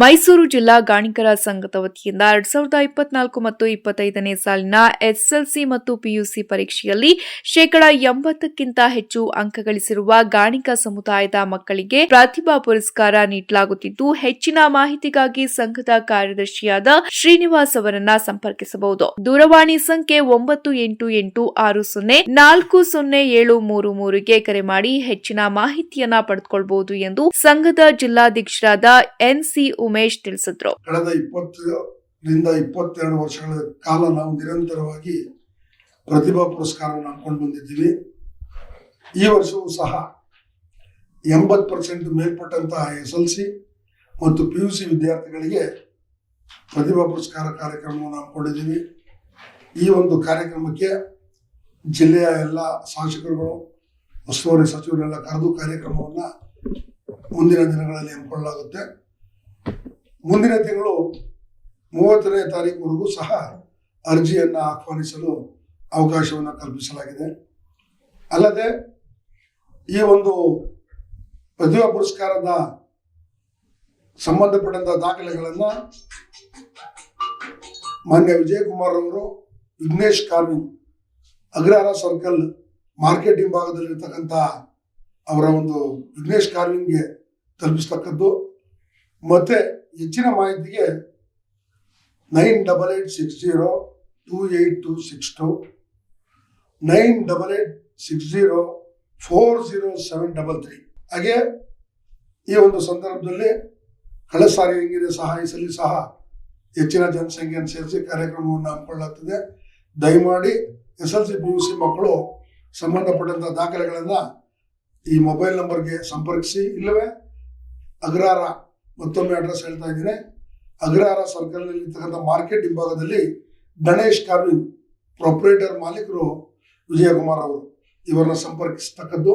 ಮೈಸೂರು ಜಿಲ್ಲಾ ಗಾಣಿಕರ ಸಂಘದ ವತಿಯಿಂದ ಎರಡ್ ಸಾವಿರದ ಇಪ್ಪತ್ನಾಲ್ಕು ಮತ್ತು ಇಪ್ಪತ್ತೈದನೇ ಸಾಲಿನ ಎಸ್ಎಲ್ಸಿ ಮತ್ತು ಪಿಯುಸಿ ಪರೀಕ್ಷೆಯಲ್ಲಿ ಶೇಕಡಾ ಎಂಬತ್ತಕ್ಕಿಂತ ಹೆಚ್ಚು ಅಂಕ ಗಳಿಸಿರುವ ಗಾಣಿಕ ಸಮುದಾಯದ ಮಕ್ಕಳಿಗೆ ಪ್ರತಿಭಾ ಪುರಸ್ಕಾರ ನೀಡಲಾಗುತ್ತಿದ್ದು, ಹೆಚ್ಚಿನ ಮಾಹಿತಿಗಾಗಿ ಸಂಘದ ಕಾರ್ಯದರ್ಶಿಯಾದ ಶ್ರೀನಿವಾಸ್ ಅವರನ್ನ ಸಂಪರ್ಕಿಸಬಹುದು. ದೂರವಾಣಿ ಸಂಖ್ಯೆ ಒಂಬತ್ತು ಎಂಟು ಎಂಟು ಆರು ಸೊನ್ನೆ ನಾಲ್ಕು ಸೊನ್ನೆ ಏಳು ಮೂರು ಮೂರಿಗೆ ಕರೆ ಮಾಡಿ ಹೆಚ್ಚಿನ ಮಾಹಿತಿಯನ್ನ ಪಡೆದುಕೊಳ್ಳಬಹುದು ಎಂದು ಸಂಘದ ಜಿಲ್ಲಾಧ್ಯಕ್ಷರಾದ ಎನ್ಸಿ ಉಮೇಶ್ ತಿಳಿಸಿದ್ರು. ಕಳೆದ ಇಪ್ಪತ್ತರಿಂದ ಇಪ್ಪತ್ತೆರಡು ವರ್ಷಗಳ ಕಾಲ ನಾವು ನಿರಂತರವಾಗಿ ಪ್ರತಿಭಾ ಪುರಸ್ಕಾರವನ್ನು ಹಾಕೊಂಡು ಬಂದಿದ್ದೀವಿ. ಈ ವರ್ಷವೂ ಸಹ ಎಂಬತ್ತು ಪರ್ಸೆಂಟ್ ಮೇಲ್ಪಟ್ಟಂತಹ ಎಸ್ ಎಲ್ ಸಿ ಮತ್ತು ಪಿ ಯು ಸಿ ವಿದ್ಯಾರ್ಥಿಗಳಿಗೆ ಪ್ರತಿಭಾ ಪುರಸ್ಕಾರ ಕಾರ್ಯಕ್ರಮವನ್ನು ಹಮ್ಮಿಕೊಂಡಿದ್ದೀವಿ ಈ ಒಂದು ಕಾರ್ಯಕ್ರಮಕ್ಕೆ ಜಿಲ್ಲೆಯ ಎಲ್ಲ ಶಾಸಕರುಗಳು, ಉಸ್ತುವಾರಿ ಸಚಿವರೆಲ್ಲ ಕರೆದು ಕಾರ್ಯಕ್ರಮವನ್ನು ಮುಂದಿನ ದಿನಗಳಲ್ಲಿ ಹಮ್ಮಿಕೊಳ್ಳಲಾಗುತ್ತೆ. ಮುಂದಿನ ತಿಂಗಳು ಮೂವತ್ತನೇ ತಾರೀಕುವರೆಗೂ ಸಹ ಅರ್ಜಿಯನ್ನು ಆಹ್ವಾನಿಸಲು ಅವಕಾಶವನ್ನು ಕಲ್ಪಿಸಲಾಗಿದೆ. ಅಲ್ಲದೆ ಈ ಒಂದು ಪ್ರತಿಭಾ ಪುರಸ್ಕಾರದ ಸಂಬಂಧಪಟ್ಟಂಥ ದಾಖಲೆಗಳನ್ನು ಮಾನ್ಯ ವಿಜಯಕುಮಾರ್ ಅವರು Vignesh carving Agrahara circle market ಹಿಂಭಾಗದಲ್ಲಿರ್ತಕ್ಕಂಥ ಅವರ ಒಂದು ವಿಘ್ನೇಶ್ ಕಾರ್ವಿಂಗ್ಗೆ ತಲುಪಿಸ್ತಕ್ಕದ್ದು. ಮತ್ತೆ ಹೆಚ್ಚಿನ ಮಾಹಿತಿಗೆ nine double eight six zero two eight two six two, nine double eight six zero four zero seven double three. ಹಾಗೆ ಈ ಒಂದು ಸಂದರ್ಭದಲ್ಲಿ ಕಳೆದ ಸಾರಿ ಹೆಂಗಿದೆ ಸಹ ಸಹ ಹೆಚ್ಚಿನ ಜನಸಂಖ್ಯೆಯನ್ನು ಸೇರಿಸಿ ಕಾರ್ಯಕ್ರಮವನ್ನು ಹಮ್ಮಿಕೊಳ್ಳಲಾಗ್ತದೆ. ದಯಮಾಡಿ S L C P U C ಮಕ್ಕಳು ಸಂಬಂಧಪಟ್ಟಂಥ ದಾಖಲೆಗಳನ್ನು ಈ ಮೊಬೈಲ್ ನಂಬರ್ಗೆ ಸಂಪರ್ಕಿಸಿ. ಇಲ್ಲವೇ ಅಗ್ರಹಾರ ಮತ್ತೊಮ್ಮೆ ಅಡ್ರೆಸ್ ಹೇಳ್ತಾ ಇದ್ದೀನಿ. ಅಗ್ರಹಾರ ಸರ್ಕಲ್ನಲ್ಲಿ ಇರ್ತಕ್ಕಂಥ ಮಾರ್ಕೆಟ್ ಹಿಂಭಾಗದಲ್ಲಿ ಗಣೇಶ್ ಕಾರ್ವಿಂಗ್ ಪ್ರೊಪ್ರೇಟರ್ ಮಾಲೀಕರು ವಿಜಯಕುಮಾರ್ ಅವರು ಇವರನ್ನ ಸಂಪರ್ಕಿಸ್ತಕ್ಕದ್ದು.